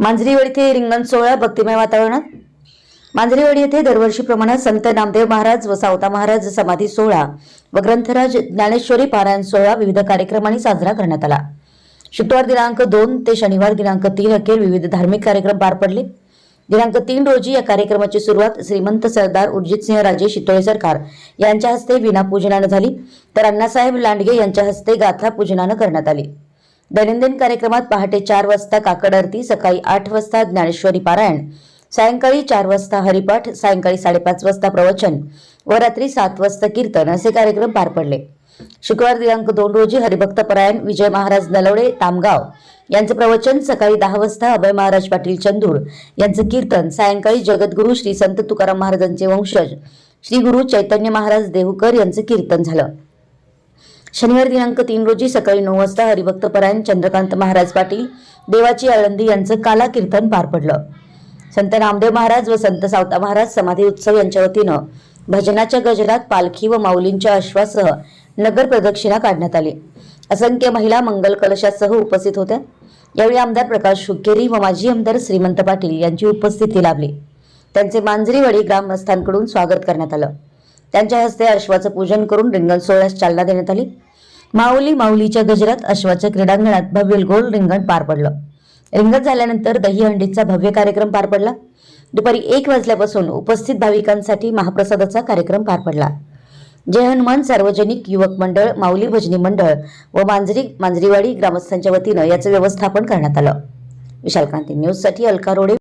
मांजरीवाडी येथे रिंगण सोहळा भक्तिमय वातावरणात? मांजरीवाडी येथे दरवर्षीप्रमाणे संत नामदेव महाराज व सावता महाराज समाधी सोहळा व ग्रंथराज ज्ञानेश्वरी पारायण सोहळा विविध कार्यक्रमांनी साजरा करण्यात आला. शुक्रवार दिनांक दोन ते शनिवार दिनांक तीन अखेर विविध धार्मिक कार्यक्रम पार पडले. दिनांक तीन रोजी या कार्यक्रमाची सुरुवात श्रीमंत सरदार उर्जितसिंह राजे शितोळे सरकार यांच्या हस्ते विना पूजनानं झाली. तर अण्णासाहेब लांडगे यांच्या हस्ते गाथा पूजनानं करण्यात आली. दैनंदिन कार्यक्रमात पहाटे चार वाजता काकड आरती सकाळी आठ वाजता ज्ञानेश्वरी पारायण सायंकाळी चार वाजता हरिपाठ सायंकाळी साडेपाच वाजता प्रवचन व रात्री सात वाजता कीर्तन असे कार्यक्रम पार पडले. शुक्रवार दिनांक दोन रोजी हरिभक्त परायण विजय महाराज नलवडे तामगाव यांचं प्रवचन सकाळी दहा वाजता अभय महाराज पाटील चंदूर यांचं कीर्तन सायंकाळी जगद्गुरू श्री संत तुकाराम महाराजांचे वंशज श्री गुरु चैतन्य महाराज देहूकर यांचं कीर्तन झालं. शनिवार दिनांक तीन रोजी सकाळी नऊ वाजता हरिभक्त परायण चंद्रकांत महाराज पाटील देवाची आळंदी यांचं काला कीर्तन पार पडलं. संत रामदेव महाराज व संत सावता महाराज समाधी उत्सव यांच्या वतीनं भजनाच्या गजरात पालखी व माऊलींच्या अश्वासह नगर प्रदक्षिणा काढण्यात आली. असंख्य महिला मंगल कलशासह उपस्थित होत्या. यावेळी आमदार प्रकाश शुकेरी व माजी आमदार श्रीमंत पाटील यांची उपस्थिती लाभली. त्यांचे मांजरीवाडी ग्रामस्थांकडून स्वागत करण्यात आलं. त्यांच्या हस्ते अश्वाचं पूजन करून रिंगण सोहळ्यास चालना देण्यात आली. माऊली माऊलीच्या गजरात अश्वाच्या क्रीडांगणात भव्य गोल रिंगण पार पडलं. रिंगण झाल्यानंतर दहीहंडीचा भव्य कार्यक्रम पार पडला. दुपारी एक वाजल्यापासून उपस्थित भाविकांसाठी महाप्रसादाचा कार्यक्रम पार पडला. जय हनुमान सार्वजनिक युवक मंडळ माऊली भजनी मंडळ व मांजरी मांजरीवाडी ग्रामस्थांच्या वतीनं याचं व्यवस्थापन करण्यात आलं. विशाल क्रांती न्यूजसाठी अलका रोडे